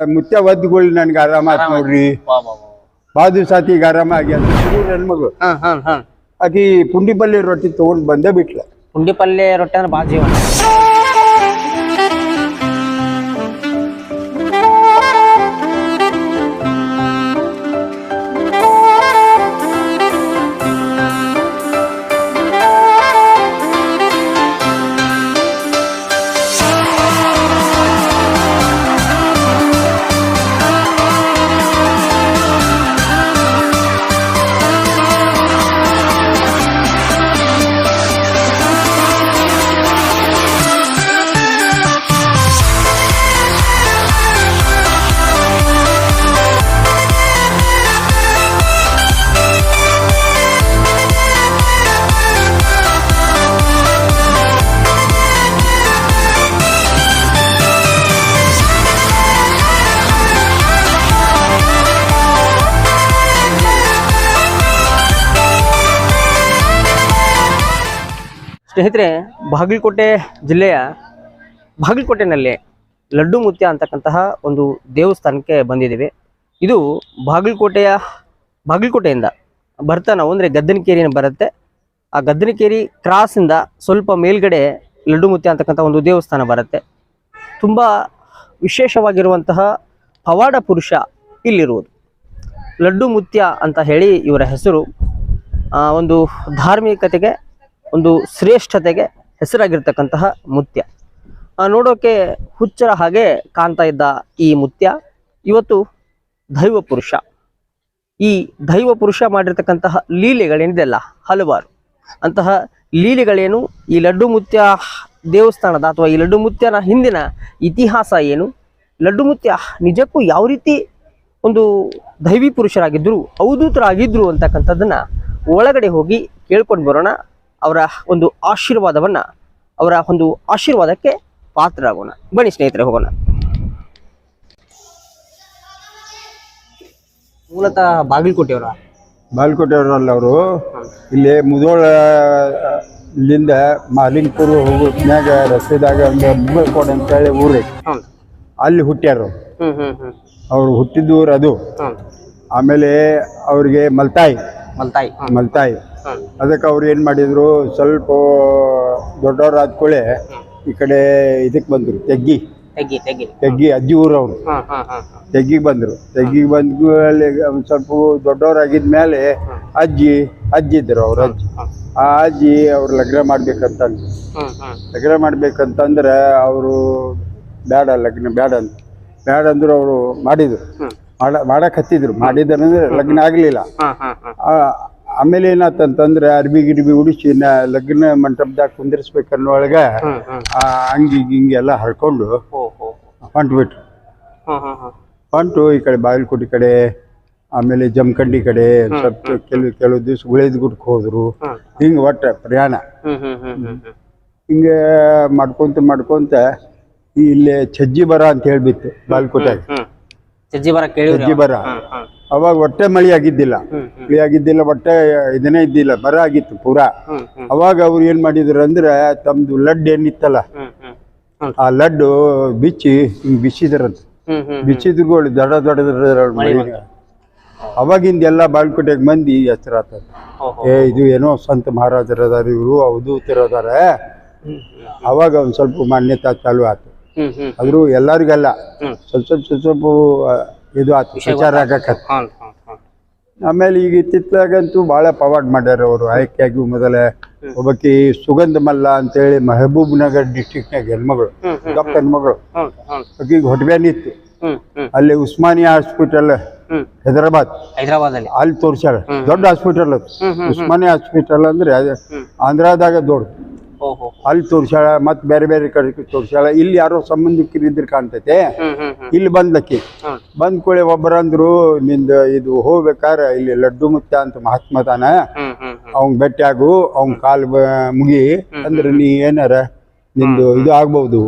ಮುತ್ಯ ಒದ್ದುಗಳು ನನ್ಗೆ ಆರಾಮಾತ್ ನೋಡ್ರಿ. ಬಾ ಸಾತಿಗೆ ಆರಾಮ ಆಗ್ಯಾದ ನನ್ ಮಗಳು ಹಾ ಹಾ ಹಾ. ಆಕಿ ಪುಂಡಿ ಪಲ್ಯ ರೊಟ್ಟಿ ತಗೊಂಡ್ ಬಂದೇ ಬಿಟ್ಲ. ಪುಂಡಿ ಪಲ್ಯ ರೊಟ್ಟಿ ಅಂದ್ರೆ ಬಾಜಿ ಜೀವನ. ಸ್ನೇಹಿತರೆ, ಬಾಗಲಕೋಟೆ ಜಿಲ್ಲೆಯ ಬಾಗಲಕೋಟೆನಲ್ಲಿ ಲಡ್ಡು ಮುತ್ಯ ಅಂತಕ್ಕಂತಹ ಒಂದು ದೇವಸ್ಥಾನಕ್ಕೆ ಬಂದಿದ್ದೀವಿ. ಇದು ಬಾಗಲಕೋಟೆಯ ಬಾಗಲಕೋಟೆಯಿಂದ ಬರ್ತಾ ನಾವು ಅಂದರೆ ಗದ್ದನಕೇರಿನ ಬರುತ್ತೆ. ಆ ಗದ್ದನಕೇರಿ ಕ್ರಾಸಿಂದ ಸ್ವಲ್ಪ ಮೇಲ್ಗಡೆ ಲಡ್ಡು ಮುತ್ಯ ಅಂತಕ್ಕಂಥ ಒಂದು ದೇವಸ್ಥಾನ ಬರುತ್ತೆ. ತುಂಬ ವಿಶೇಷವಾಗಿರುವಂತಹ ಪವಾಡ ಪುರುಷ ಇಲ್ಲಿರುವುದು. ಲಡ್ಡು ಮುತ್ಯ ಅಂತ ಹೇಳಿ ಇವರ ಹೆಸರು. ಒಂದು ಧಾರ್ಮಿಕತೆಗೆ ಒಂದು ಶ್ರೇಷ್ಠತೆಗೆ ಹೆಸರಾಗಿರ್ತಕ್ಕಂತಹ ಮುತ್ಯ. ನೋಡೋಕೆ ಹುಚ್ಚರ ಹಾಗೆ ಕಾಣ್ತಾ ಇದ್ದ ಈ ಮುತ್ಯ ಇವತ್ತು ದೈವ ಪುರುಷ. ಈ ದೈವ ಪುರುಷ ಮಾಡಿರ್ತಕ್ಕಂತಹ ಲೀಲೆಗಳೇನಿದೆಯಲ್ಲ ಹಲವಾರು. ಅಂತಹ ಲೀಲೆಗಳೇನು? ಈ ಲಡ್ಡು ಮುತ್ಯ ದೇವಸ್ಥಾನದ ಅಥವಾ ಈ ಲಡ್ಡು ಮುತ್ಯನ ಹಿಂದಿನ ಇತಿಹಾಸ ಏನು? ಲಡ್ಡು ಮುತ್ಯ ನಿಜಕ್ಕೂ ಯಾವ ರೀತಿ ಒಂದು ದೈವಿ ಪುರುಷರಾಗಿದ್ದರು ಅವಧೂತರಾಗಿದ್ದರು ಅಂತಕ್ಕಂಥದ್ದನ್ನು ಒಳಗಡೆ ಹೋಗಿ ಕೇಳ್ಕೊಂಡು ಬರೋಣ. ಅವರ ಒಂದು ಆಶೀರ್ವಾದವನ್ನ ಅವರ ಒಂದು ಆಶೀರ್ವಾದಕ್ಕೆ ಪಾತ್ರರಾಗೋಣ. ಬನ್ನಿ ಸ್ನೇಹಿತರೆ ಹೋಗೋಣ. ಮೂಲತಃ ಬಾಗಲಕೋಟೆಯವರ ಬಾಗಲಕೋಟೆಯವರಲ್ಲ ಅವರು. ಇಲ್ಲಿ ಮುದೋಳ ಇಲ್ಲಿಂದ ಮಾಲಿಂಗ್ಪುರ ಹೋಗೋದ್ಮ್ಯಾಗ ರಸ್ತೆದಾಗ ಒಂದು ಮುಗಲ್ಕೋಟೆ ಅಂತೇಳಿ ಊರಿ. ಅಲ್ಲಿ ಹುಟ್ಟ್ಯಾರ. ಅವ್ರು. ಹುಟ್ಟಿದ ಊರು ಅದು. ಆಮೇಲೆ ಅವ್ರಿಗೆ ಮಲ್ತಾಯಿ. ಮಲ್ತಾಯಿ. ಮಲ್ತಾಯಿ. ಅದಕ್ಕೆ ಅವ್ರು ಏನು ಮಾಡಿದ್ರು ಸ್ವಲ್ಪ ದೊಡ್ಡವ್ರು ಆದ್ಕೊಳ್ಳೆ ಈ ಕಡೆ ಇದಕ್ಕೆ ಬಂದರು ತೆಗ್ಗಿ. ತೆಗಿ ತೆಗಿ ತೆಗ್ಗಿ ಅಜ್ಜಿ ಊರವ್ರು. ತೆಗ್ಗಿಗೆ ಬಂದರು. ತೆಗ್ಗಿಗೆ ಬಂದ ಒಂದು ಸ್ವಲ್ಪ ದೊಡ್ಡವರಾಗಿದ್ದ ಮೇಲೆ ಅಜ್ಜಿ ಅಜ್ಜಿ ಇದ್ದರು ಅವ್ರ ಅಜ್ಜಿ. ಆ ಅಜ್ಜಿ ಅವ್ರು ಲಗ್ನ ಮಾಡ್ಬೇಕಂತ ಅಂದ್ರು. ಹ್ಮ್ ಹ್ಮ್ ಲಗ್ನ ಮಾಡ್ಬೇಕಂತಂದ್ರೆ ಅವರು ಬೇಡ ಲಗ್ನ ಬೇಡ ಅಂತ ಬೇಡ ಅಂದ್ರು ಅವರು ಮಾಡಿದ್ರು. ಮಾಡ ಮಾಡಕ್ ಹತ್ತಿದ್ರು. ಮಾಡಿದ್ರಂದ್ರೆ ಲಗ್ನ ಆಗಲಿಲ್ಲ. ಆಮೇಲೆ ಏನಾತಂತಂದ್ರೆ ಅರ್ಬಿ ಗಿರ್ಬಿ ಉಡಿಸಿ ನಾ ಲಗ್ನ ಮಂಟಪದಾಗ ಕುಂದಿರ್ಸ್ಬೇಕನ್ನೊಳಗೆ ಆ ಅಂಗಿ ಗಿಂಗಿ ಎಲ್ಲ ಹರ್ಕೊಂಡು ಹೊಂಟ್ಬಿಟ್ರು. ಹೊಂಟು ಈ ಕಡೆ ಬಾಗಲಕೋಟೆ ಕಡೆ ಆಮೇಲೆ ಜಮಖಂಡಿ ಕಡೆ ಸ್ವಲ್ಪ ಕೆಲವು ಕೆಲವು ದಿವಸ ಗುಳೇದಗುಡ್ಗೆ ಹೋದ್ರು. ಹಿಂಗ ಒಟ್ಟ ಪ್ರಯಾಣ. ಹಿಂಗ ಮಾಡ್ಕೊಂತ ಮಾಡ್ಕೊಂತ ಇಲ್ಲಿ ಛಜ್ಜಿ ಬರ ಅಂತ ಹೇಳ್ಬಿತ್ತು ಬಾಗಲಕೋಟೆಗೆ ಛಜ್ಜಿ ಬರ ಛಜ್ಜಿ ಬರ. ಅವಾಗ ಹೊಟ್ಟೆ ಮಳಿ ಆಗಿದ್ದಿಲ್ಲ. ಮಳಿ ಆಗಿದ್ದಿಲ್ಲ ಹೊಟ್ಟೆ ಇದನ್ನೇ ಇದ್ದಿಲ್ಲ ಬರ ಆಗಿತ್ತು ಪೂರಾ. ಅವಾಗ ಅವ್ರು ಏನ್ ಮಾಡಿದ್ರು ಅಂದ್ರೆ ತಮ್ದು ಲಡ್ ಏನಿತ್ತಲ್ಲ ಆ ಲಡ್ಡು ಬಿಚ್ಚಿ ಹಿಂಗ್ ಬಿಚ್ಚಿದ್ರಂತ. ಹ್ಮ್ ದೊಡ್ಡ ದೊಡ್ಡ ಅವಾಗಿಂದ ಎಲ್ಲ ಬಾಳ್ಕೋಟೆಗೆ ಮಂದಿ ಹೆಸರಾತ ಹೋ ಹೋ ಏ ಇದು ಏನೋ ಸಂತ ಮಹಾರಾಜರ ಅದಾರ ಇವರು ಅವಧೂತರು ಅದಾರ. ಹ್ಮ್ ಅವಾಗ ಒಂದ್ ಸ್ವಲ್ಪ ಮಾನ್ಯತಾ ಚಾಲು ಆತು. ಆದ್ರೂ ಎಲ್ಲರಿಗಲ್ಲ. ಸ್ವಲ್ಪ ಸ್ವಲ್ಪ ಸ್ವಲ್ಪ ಇದು ಆತು ವಿಚಾರ ಹ್ಮ್ ಆಮೇಲೆ ಈಗ ಇತ್ತಿತ್ತಲಾಗಂತೂ ಭಾಳ ಪವಾಡ್ ಮಾಡ್ಯಾರ ಅವರು. ಆಯ್ಕೆಯಾಗಿ ಮೊದಲೇ ಒಬ್ಬಕಿ ಸುಗಂಧ ಮಲ್ಲ ಅಂತೇಳಿ ಮಹಬೂಬ್ ನಗರ್ ಡಿಸ್ಟಿಕ್ನಾಗ ಹೆಣ್ಮಗಳು ದೊಡ್ಡ ಹೆಣ್ಮಗಳು. ಆಕಿಗೆ ಹ್ಮ್. ಅಲ್ಲಿ ಉಸ್ಮಾನಿಯಾ ಹಾಸ್ಪಿಟಲ್ ಹೈದರಾಬಾದ್. ಹೈದರಾಬಾದಲ್ಲಿ. ಅಲ್ಲಿ ತೋರಿಸ್ಯಾರ. ದೊಡ್ಡ ಹಾಸ್ಪಿಟಲ್ ಅದು. ಹ್ಮ್ ಉಸ್ಮಾನಿಯಾ ಹಾಸ್ಪಿಟಲ್ ಅಂದ್ರೆ ಅದು ಆಂಧ್ರದಾಗ ದೊಡ್ಡ. ಅಲ್ಲಿ ತೋರ್ಸ್ಯಾಳ ಮತ್ ಬೇರೆ ಬೇರೆ ಕಡೆ ತೋರ್ಸ್ಯಾಳ. ಇಲ್ಲಿ ಯಾರೋ ಸಂಬಂಧಿಕರು ಇದ್ರ ಕಾಣ್ತೈತೆ. ಇಲ್ಲಿ ಬಂದ್ಲಕ್ಕಿ. ಹ್ಮ್. ಬಂದ್ ಕೂಳೆ ಒಬ್ಬರಂದ್ರು ನಿಂದ ಇದು ಹೋಗ್ಬೇಕಾರ ಇಲ್ಲಿ ಲಡ್ಡು ಮುತ್ಯ ಅಂತ ಮಹಾತ್ಮ ತಾನ. ಹ್ಮ್ ಹ್ಮ್ ಹ್ಮ್. ಅವ್ನ್ ಭೇಟಿ ಆಗು ಅವ್ನ್ ಕಾಲ್ ಮುಗಿ ಅಂದ್ರೆ ನೀ ಏನಾರ ನಿಂದು ಇದು ಆಗ್ಬಹುದು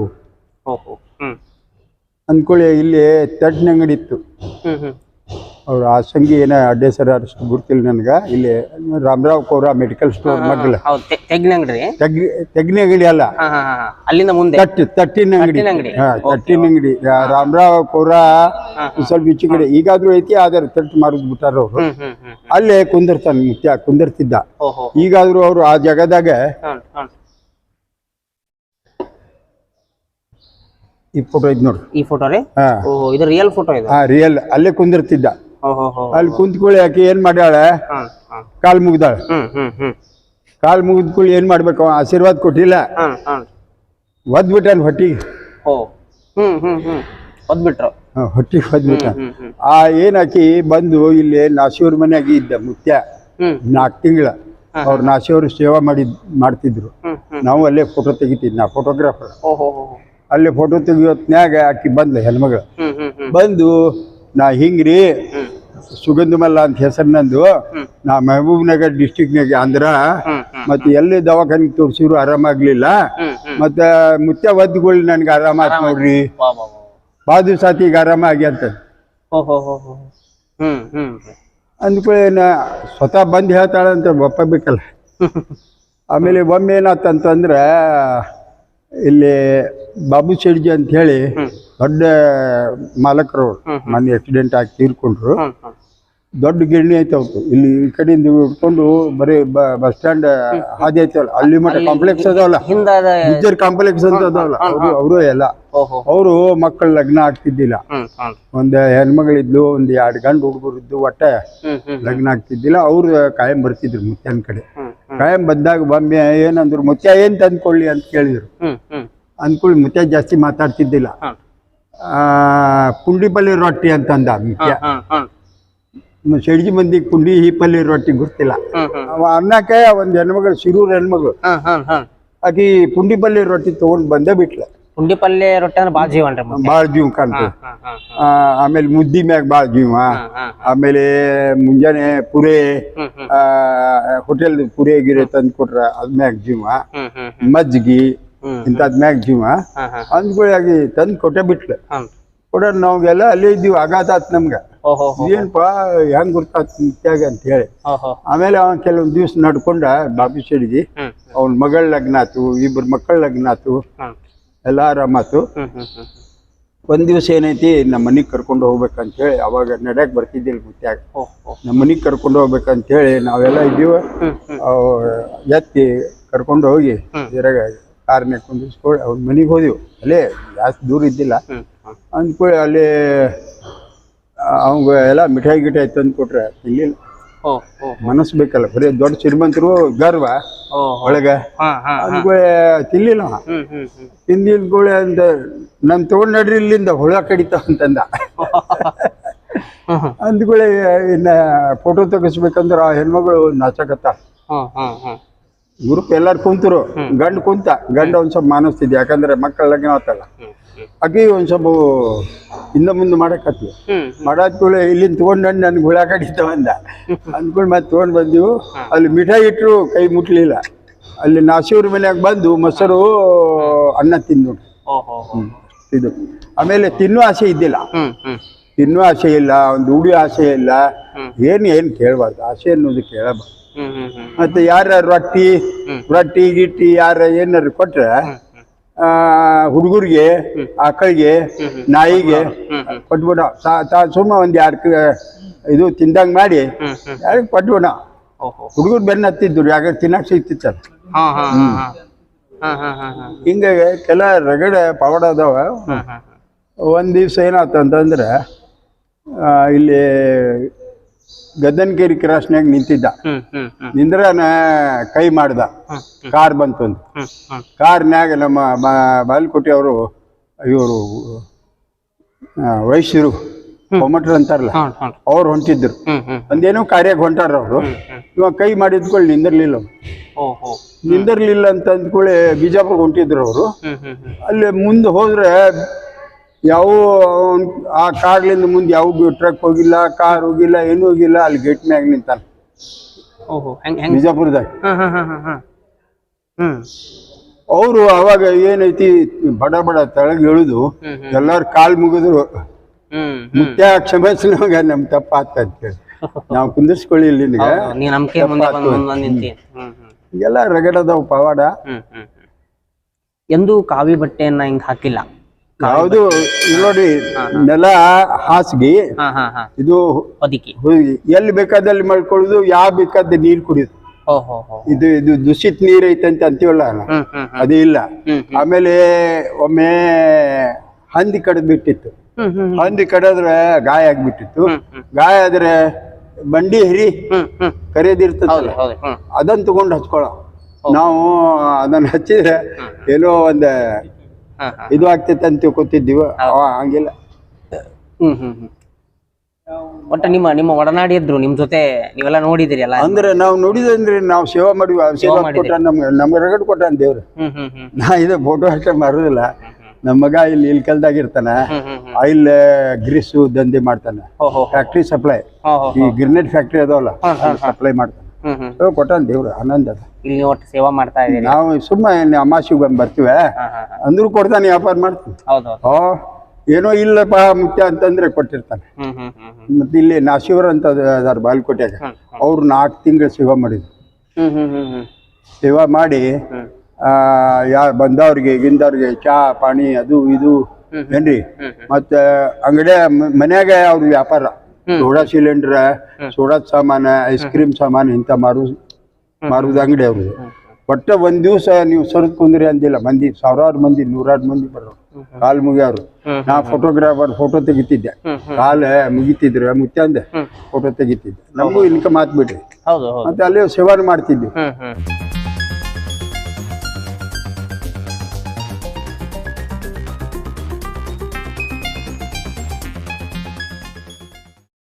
ಅಂದ್ಕೊಳ್ಳಿ ಇಲ್ಲಿ ತಡ್ನ ಅಂಗಡಿ ಇತ್ತು ಅವ್ರ ಆಸಂಗಿ ಏನ ಅಡ್ಡೆ ಸರ್ ಅಷ್ಟು ಗುರ್ತಿಲ್ಲ ನನಗೆ. ಇಲ್ಲಿ ರಾಮರಾವ್ ಕೋರ ಮೆಡಿಕಲ್ ಸ್ಟೋರ್ ಮಗ್ಲ. ತೆಗ್ನ ಅಂಗಡಿ? ತೆಗ್ನಿ ತೆಗ್ನಿ ಅಂಗಡಿ ಅಲ್ಲ. ಅಲ್ಲಿಂದ ಮುಂದೆ? ತಟ್ಟಿ ತಟ್ಟಿನ ಅಂಗಡಿ. ತಟ್ಟಿನ ಅಂಗಡಿ. ಹಾ ತಟ್ಟಿನ ಅಂಗಡಿ. ರಾಮರಾವ್ ಕೋರ ಸ್ವಲ್ಪ ಈಚೆ ಕಡೆ. ಈಗಾದ್ರೂ ಐತಿ ಆದ್ರೆ ತಟ್ಟು ಮಾರಿದ್ ಬಿಟ್ಟಾರ ಅವ್ರು. ಅಲ್ಲೇ ಕುಂದಿರ್ತಾನ ಮುತ್ಯ ಕುಂದಿರ್ತಿದ್ದ. ಈಗಾದ್ರೂ ಅವ್ರು ಆ ಜಾಗದಾಗ ಈ ಫೋಟೋ ಐತಿ ನೋಡ್ರಿ ಈ ಫೋಟೋ ರೀ? ಇದು ರಿಯಲ್ ಫೋಟೋ ಇದೆ? ಹಾ ರಿಯಲ್ ಅಲ್ಲೇ ಕುಂದಿರ್ತಿದ್ದ. ಅಲ್ಲಿ ಕುಂತ್ಕೊಳ್ಳಿ ಆಕೆ ಏನ್ ಮಾಡ್ಯಾಳೆ? ಕಾಲ್ ಮುಗ್ದಾಳೆ. ಕಾಲ್ ಮುಗಿದ್ಕೊಳ್ಳಿ ಏನ್ ಮಾಡ್ಬೇಕು? ಆಶೀರ್ವಾದ ಕೊಟ್ಟಿಲ್ಲ. ಒದ್ಬಿಟ್ಟ ಹೊಟ್ಟಿಗೆ. ಒದ್ಬಿಟ್ರ. ಹೊಟ್ಟಿಗೆ ಒದ್ಬಿಟ್ಟ. ಆ ಏನ್ ಆಕಿ ಬಂದು ಇಲ್ಲಿ ನಾಶಿಯವ್ರ ಮನೆಯಾಗ ಇದ್ದ ಮುಖ್ಯ ನಾಲ್ಕು ತಿಂಗಳ. ಅವ್ರು ನಾಶಿಯವರು ಸೇವಾ ಮಾಡಿ ಮಾಡ್ತಿದ್ರು. ನಾವು ಅಲ್ಲೇ ಫೋಟೋ ತೆಗಿತೀವಿ ನಾ ಫೋಟೋಗ್ರಾಫರ್ ಅಲ್ಲೇ ಫೋಟೋ ತೆಗಿಯೋತ್ನ್ಯಾಗ ಆಕಿ ಬಂದ್ಲ ಹೆಣ್ಮಗಳು. ಬಂದು ನಾ ಹಿಂಗ್ರಿ ಸುಗಂಧಮಲ್ಲ ಅಂತ ಹೆಸರಿನಂದು ನಾ ಮೆಹಬೂಬ್ ನಗರ್ ಡಿಸ್ಟಿಕ್ನಾಗ ಆಂಧ್ರ ಮತ್ತೆ ಎಲ್ಲಿ ದವಾಖಾನೆ ತೋರಿಸಿದ್ರು ಆರಾಮಾಗ್ಲಿಲ್ಲ ಮತ್ತೆ ಮುತ್ಯವದ್ದುಗಳು ನನ್ಗೆ ಆರಾಮ ಆತ್ ನೋಡ್ರಿ. ಬಾದು ಸಾತಿಗೆ ಆರಾಮ ಅಂತ. ಅಂದ್ಕೊಳ್ಳಿ ನಾ ಸ್ವತಃ ಬಂದು ಹೇಳ್ತಾಳಂತ ಅಂತ ಬೇಕಲ್ಲ. ಆಮೇಲೆ ಒಮ್ಮೆ ಏನಾತಂತಂದ್ರೆ ಇಲ್ಲಿ ಬಾಬು ಶೆಡ್ಜಿ ಅಂತ ಹೇಳಿ ದೊಡ್ಡ ಮಾಲಕರು ಮನೆ ಆಕ್ಸಿಡೆಂಟ್ ಆಗಿ ತೀರ್ಕೊಂಡ್ರು. ದೊಡ್ಡ ಗಿರಣಿ ಐತೆ ಅವತ್ತು ಇಲ್ಲಿ ಈ ಕಡೆಯಿಂದ ಹಿಡ್ಕೊಂಡು ಬರೀ ಬಸ್ ಸ್ಟ್ಯಾಂಡ್ ಹಾದಿ ಐತಲ್ಲ ಅಲ್ಲಿ. ಮಟ್ಟ ಕಾಂಪ್ಲೆಕ್ಸ್ ಅದಾವಲ್ಲ. ಇಜ್ಜರ್ ಕಾಂಪ್ಲೆಕ್ಸ್ ಅಂತ ಅದಾವಲ್ಲ. ಅವರು ಎಲ್ಲ. ಅವರು ಮಕ್ಕಳ ಲಗ್ನ ಆಗ್ತಿದ್ದಿಲ್ಲ. ಒಂದ್ ಹೆಣ್ಮಗಳಿದ್ಲು ಒಂದ್ ಎರಡ್ ಗಂಡು ಹುಡುಗರು ಇದ್ದು ಒಟ್ಟ ಲಗ್ನ ಆಗ್ತಿದ್ದಿಲ್ಲ. ಅವ್ರು ಕಾಯಂ ಬರ್ತಿದ್ರು ಮುತ್ಯನ್ ಕಡೆ. ಕಾಯಂ ಬಂದಾಗ ಒಮ್ಮೆ ಏನಂದ್ರು ಮುತ್ಯ ಏನ್ ತಂದ್ಕೊಳ್ಳಿ? ಅಂತ ಕೇಳಿದ್ರು. ಅಂದ್ಕೊಳ್ಳಿ ಮುತ್ಯ ಜಾಸ್ತಿ ಮಾತಾಡ್ತಿದ್ದಿಲ್ಲ. ಆ, ಪುಂಡಿಪಲ್ಲಿ ರೊಟ್ಟಿ ಅಂತಂದ ಮುತ್ಯ. ಷಡ್ಜಿ ಮಂದಿ ಕುಂಡಿ ಹೀಪಲ್ಲಿ ರೊಟ್ಟಿ ಗೊತ್ತಿಲ್ಲ. ಅವ ಅನ್ನಕ್ಕೆ ಒಂದ್ ಹೆಣ್ಮಗಳು ಸಿರೂರ್ ಹೆಣ್ಮಗಳು. ಅಕಿ ಪುಂಡಿ ಪಲ್ಲೆ ರೊಟ್ಟಿ ತಗೊಂಡ್ ಬಂದೇ ಬಿಟ್ಲ. ಪುಂಡಿ ಪಲ್ಲೆ ರೊಟ್ಟಿ ಅಂದ್ರೆ ಬಾಳ ಜೀವ ಬಾಳ ಜೀವ ಕಾಣ್ತು. ಆಮೇಲೆ ಮುದ್ದಿ ಮ್ಯಾಗ ಬಾಳ ಜೀವ. ಆಮೇಲೆ ಮುಂಜಾನೆ ಪುರೆ ಹೋಟೆಲ್ ಪುರೇ ಗಿರೆ ತಂದು ಕೊಟ್ರ ಅದ್ ಮ್ಯಾಗ ಜೀವ. ಮಜ್ಜಿಗೆ ಇಂಥದ್ ಮ್ಯಾಗ ಜೀವ. ಅಂದ್ಗಳಾಗಿ ತಂದು ಕೊಟ್ಟೆ ಬಿಟ್ಲ. ಕೊಡ ನಾವೆಲ್ಲ ಅಲ್ಲೇ ಇದ್ದೀವಿ ಆಘಾತ ಆತ್ ನಮ್ಗ. ಇದೇನಪ್ಪ ಹೆಂಗ್ ಗೊತ್ತಾತ್ ನಿತ್ಯಾಗ ಅಂತ ಹೇಳಿ. ಆಮೇಲೆ ಅವನ್ ಕೆಲವೊಂದ್ ದಿವ್ಸ ನಡ್ಕೊಂಡ ಬಾಬಿ ಶೆಡ್ಗಿ ಅವನ್ ಮಗಳ ಲಗ್ನ ಆತು ಇಬ್ಬರು ಮಕ್ಕಳ ಲಗ್ನ ಆತು ಎಲ್ಲ ಆರಾಮಾತು ಒಂದ್ ದಿವ್ಸ ಏನೈತಿ ನಮ್ಮ ಮನಿಗ್ ಕರ್ಕೊಂಡು ಹೋಗ್ಬೇಕಂತ ಹೇಳಿ ಅವಾಗ ನಡ್ಯಾಕ್ ಬರ್ತಿದ್ದಿಲ್ಲ ಮುತ್ಯಾಗ ನಮ್ಮ ಮನಿಗ್ ಕರ್ಕೊಂಡು ಹೋಗ್ಬೇಕಂತ ಹೇಳಿ ನಾವೆಲ್ಲ ಇದ್ದೀವ ಎತ್ತಿ ಕರ್ಕೊಂಡು ಹೋಗಿ ಇದ್ರಾಗ ಕಾರ್ ಕುಂದಿಸ್ಕೊಂಡು ಅವ್ನ ಮನಿಗೆ ಹೋದಿವಿ. ಅಲ್ಲೇ ಜಾಸ್ತಿ ದೂರ ಇದ್ದಿಲ್ಲ. ಅಂದ್ಕೊಳ್ಳಿ ಅಲ್ಲಿ ಅವಂಗ ಎಲ್ಲ ಮಿಠಾಯಿ ಗಿಟಾಯಿ ತಂದು ಕೊಟ್ರೆ ತಿನ್ಲಿಲ್ಲ ಮನಸ್ಸು ಬೇಕಲ್ಲ ಬರೀ ದೊಡ್ಡ ಶ್ರೀಮಂತರು ಗರ್ವ ಒಳಗ. ತಿನ್ಲಿಲ್ಲ ತಿಂದಿದ್ಕೊಳ್ಳಿ ಅಂತ ನಮ್ ತಗೊಂಡ್ ನಡ್ರಿ ಇಲ್ಲಿಂದ ಹುಳ ಕಡಿತ ಅಂತಂದ. ಅಂದ್ಕೊಳ್ಳಿ ಇನ್ನ ಫೋಟೋ ತೆಗಿಸ್ಬೇಕಂದ್ರ ಆ ಹೆಣ್ಮಗಳು ನಾಚಕತ್ತ. ಗ್ರೂಪ್ ಎಲ್ಲಾರು ಕುಂತರು ಗಂಡ ಕುಂತ ಗಂಡ ಒಂದ್ ಸ್ವಲ್ಪ ಮಾನಸ್ತಿದ್ದೆ ಯಾಕಂದ್ರೆ ಮಕ್ಕಳ ಲಗ್ನ ಆತಲ್ಲ. ಆಕಿ ಒಂದ್ ಸ್ವಲ್ಪ ಹಿಂದ ಮುಂದೆ ಮಾಡಕತ್ವಿ ಮಾಡಾದ ಕೂಡ ಇಲ್ಲಿಂದ ತಗೊಂಡ್ ನನ್ ನನ್ಗೆ ಹುಳ ಬಂದ ಅಂದ. ಅಂದ್ಕೊಂಡು ಮತ್ತೆ ತಗೊಂಡ್ ಬಂದಿವು. ಅಲ್ಲಿ ಮಿಠಾಯಿ ಇಟ್ರು ಕೈ ಮುಟ್ಲಿಲ್ಲ. ಅಲ್ಲಿ ನಾಸಿವ್ರ ಮನ್ಯಾಗ ಬಂದು ಮೊಸರು ಅನ್ನ ತಿಂದು ಇದು. ಆಮೇಲೆ ತಿನ್ನೋ ಆಸೆ ಇದ್ದಿಲ್ಲ. ತಿನ್ನೋ ಆಸೆ ಇಲ್ಲ ಒಂದು ಉಡಿ ಆಸೆ ಇಲ್ಲ. ಏನು ಏನು ಕೇಳಬಾರ್ದು. ಆಸೆ ಅನ್ನೋದು ಕೇಳಬಾರ್ದು. ಮತ್ತೆ ಯಾರ ರೊಟ್ಟಿ ರೊಟ್ಟಿ ಗಿಟ್ಟಿ ಯಾರ ಏನಾರು ಕೊಟ್ರೆ ಹುಡುಗರಿಗೆ ಆಕಳಿಗೆ ನಾಯಿಗೆ ಕೊಟ್ಬಿಡೋ. ಸುಮ್ಮ ಒಂದ್ ಎರಡು ಇದು ತಿಂದಂಗ್ ಮಾಡಿ ಯಾರಿಗೆ ಕೊಟ್ಬಿಡ. ಹುಡುಗರು ಬೆನ್ನ ಹತ್ತಿದ್ರು ಯಾಕೆ ತಿನ್ನಕ್ ಸಿಗ್ತಿತ್ತಲ್ಲ ಹಿಂಗಾಗಿ ಕೆಲ ರಗಡೆ ಪವಾಡ ಅದಾವ. ಒಂದ್ ದಿವ್ಸ ಏನಾಯ್ತು ಅಂತಂದ್ರೆ ಇಲ್ಲಿ ಗದ್ದನಕೇರಿ ಕ್ರಾಸ್ನ್ಯಾಗ ನಿಂತಿದ್ದ. ನಿಂದ್ರ ನಿಂದ್ರನ ಕೈ ಮಾಡ್ದ. ಕಾರ್ ಬಂತು ಅಂತ. ಕಾರ್ನ್ಯಾಗ ನಮ್ಮ ಬಾಲ್ಕೋಟಿ ಅವರು ಇವರು ವೈಶ್ಯರು ಕೊಮಟ್ರು ಅಂತಾರಲ್ಲ ಅವ್ರು ಹೊಂಟಿದ್ರು. ಒಂದೇನೋ ಕಾರ್ಯಕ್ಕೆ ಹೊಂಟಾರ ಅವರು. ಇವಾಗ ಕೈ ಮಾಡಿದ್ಕೊಳ್ಳಿ ನಿಂದಿರ್ಲಿಲ್ಲ ನಿಂದಿರ್ಲಿಲ್ಲ ಅಂತ ಅಂದ್ಕೊಳ್ಳಿ ಬಿಜಾಪುರ್ ಹೊಂಟಿದ್ರು ಅವರು. ಅಲ್ಲಿ ಮುಂದೆ ಹೋದ್ರೆ ಯಾವ ಆ ಕಾರ್ಲಿಂದ ಮುಂದೆ ಯಾವ ಟ್ರಕ್ ಹೋಗಿಲ್ಲ ಕಾರ್ ಹೋಗಿಲ್ಲ ಏನು ಹೋಗಿಲ್ಲ ಅಲ್ಲಿ ಗೇಟ್ ಮ್ಯಾಗ ನಿಂತಾನೆ. ಓಹೋ ಬಿಜಾಪುರದಾಗ. ಹ್ಞೂ ಅವರು ಅವಾಗ ಏನೈತಿ ಬಡ ಬಡ ತೆಳಗ್ ಇಳಿದು ಎಲ್ಲಾರು ಕಾಲ್ ಮುಗಿದ್ರು. ಮುಖ್ಯ ಕ್ಷಮಿಸಿ ನಮ್ಗೆ ನಮ್ ತಪ್ಪ ಆಗ್ತದೆ ನಾವು ಕುಂದಿರ್ಸ್ಕೊಳ್ಳಿ ಇಲ್ಲಿ ಎಲ್ಲ ರಗಡದ ಪವಾಡ. ಎಂದು ಕಾವಿ ಬಟ್ಟೆಯನ್ನ ಹಿಂಗ್ ಹಾಕಿಲ್ಲ. ಯಾವುದು ನೋಡಿ ನೆಲ ಹಾಸಿಗೆ. ಹಾ ಹಾ ಹಾ. ಇದು ಹೊದಿಕೆ. ಎಲ್ಲಿ ಬೇಕಾದಲ್ಲಿ ಮಾಡ್ಕೊಳ್ಳುದು ಯಾವ ಬೇಕಾದ ನೀರು ಕುಡಿಯುದು. ಇದು ಇದು ದೂಷಿತ ನೀರ್ ಐತೆ ಅಂತ ಅಂತೀವಲ್ಲ ಅದು ಇಲ್ಲ. ಆಮೇಲೆ ಒಮ್ಮೆ ಹಂದಿ ಕಡದ್ ಬಿಟ್ಟಿತ್ತು ಹಂದಿ ಕಡದ್ರೆ ಗಾಯ ಆಗ್ಬಿಟ್ಟಿತ್ತು. ಗಾಯ ಆದ್ರೆ ಬಂಡಿ ಹರಿ ಹ್ಮ್ ಅದನ್ ತಗೊಂಡ್ ಅದನ್ನ ಹಚ್ಕೊಳ್ಳೋ ನಾವು ಅದನ್ನ ಹಚ್ಚಿದ್ರೆ ಏನೋ ಒಂದ್ ಇದು ಆಗ್ತೈತೆ ಅಂತ ತಿಳ್ಕೊತಿದ್ದೀವಿ ಹಂಗಿಲ್ಲ. ಹ್ಮ್ ಹ್ಮ್ ಹ್ಮ್. ಒಟ್ಟ ನಿಮ್ಮ ನಿಮ್ಮ ಒಡನಾಡಿ ಇದ್ರು ನಿಮ್ ಜೊತೆ ನೀವೆಲ್ಲ ನೋಡಿದಿರಿ ಅಲ್ಲ ಅಂದ್ರೆ ನಾವು ನೋಡಿದ್ರೆ ನಾವು ಸೇವಾ ಮಾಡಿವಿ ಆಶೀರ್ವಾದ ಮಾಡಿದ್ದೀವಿ. ಕೊಟ್ಟ ನಮ್ಗೆ ನಮ್ಗೆ ರಗಡ್ ಕೊಟ್ಟ ದೇವ್ರು. ನಾ ಇದು ಫೋಟೋ ಅಷ್ಟೇ ಮಾರೋದಿಲ್ಲ. ನಮ್ಮ ಮಗ ಇಲ್ಲಿ ಕಲ್ದಾಗ ಇರ್ತಾನ. ಆಯಿಲ್ ಗ್ರೀಸು ದಂಧೆ ಮಾಡ್ತಾನೆ. ಫ್ಯಾಕ್ಟ್ರಿ ಸಪ್ಲೈ ಈ ಗ್ರಿನೇಟ್ ಫ್ಯಾಕ್ಟ್ರಿ ಅದಾವಲ್ಲ ಸಪ್ಲೈ ಮಾಡ್ತಾನೆ. ಕೊಟ್ಟಾನ ದೇವ್ರು ಆನಂದ ಅದ. ಇಲ್ಲಿ ನೀವು ಒಟ್ಟು ಸೇವಾ ಮಾಡ್ತಾ ಇದೀರಿ ನಾವು ಸುಮ್ಮನೆ ಅಮಾಸಿಗೆ ಬಂದು ಬರ್ತೀವಿ? ಹಾ ಹಾ ಹಾ. ಅಂದ್ರೂ ಕೊಡ್ತಾನೆ ವ್ಯಾಪಾರ ಮಾಡ್ತೀನಿ. ಓ ಏನೋ ಇಲ್ಲಪ್ಪ ಮುಖ್ಯ ಅಂತಂದ್ರೆ ಕೊಟ್ಟಿರ್ತಾನೆ. ಹ್ಮ್ ಹ್ಮ್ ಹ್ಮ್ ಹ್ಮ್. ಮತ್ತೆ ಇಲ್ಲಿ ನಾಶಿವರ್ ಅಂತ ಅದಾರ ಬಾಲ್ಕೋಟೆಗೆ ಹ್ಮ್ ಅವ್ರು ನಾಲ್ಕು ತಿಂಗಳು ಸೇವಾ ಮಾಡಿದ್ರು. ಹ್ಮ್ ಹ್ಮ್ ಹ್ಮ್ ಹ್ಮ್. ಸೇವಾ ಮಾಡಿ ಹ್ಮ್. ಯಾರು ಬಂದವ್ರಿಗೆ ಗಿಂದವ್ರಿಗೆ ಚಾ ಪಾಣಿ ಅದು ಇದು ಏನ್ರಿ? ಮತ್ತೆ ಅಂಗಡಿ ಮನ್ಯಾಗ ಅವ್ರ ವ್ಯಾಪಾರ. ಸೋಡಾ ಸಿಲಿಂಡರ್ ಸೋಡಾದ ಸಾಮಾನ ಐಸ್ ಕ್ರೀಮ್ ಸಾಮಾನು ಇಂತ ಮಾರು ಮಾರುದ ಅಂಗಡಿ ಅವ್ರದ್ದು. ಒಟ್ಟ ಒಂದ್ ದಿವಸ ನೀವು ಸರದ್ ಕುಂದ್ರಿ ಅಂದಿಲ್ಲ. ಮಂದಿ ಸಾವಿರಾರು ಮಂದಿ ನೂರಾರು ಮಂದಿ ಬರೋರು. ಕಾಲ್ ಮುಗಿಯವ್ರು ನಾ ಫೋಟೋಗ್ರಾಫರ್ ಫೋಟೋ ತೆಗಿತಿದ್ದೆ. ಕಾಲ ಮುಗಿತಿದ್ರು. ಮುತ್ತಂದೆ ಫೋಟೋ ತೆಗಿತಿದ್ದೆ. ನಮಗೂ ಇನ್ಕಮ್ ಹಾಕ್ಬಿಟ್ರಿ ಮತ್ತೆ ಅಲ್ಲಿ ಸೇವಾನು ಮಾಡ್ತಿದ್ವಿ.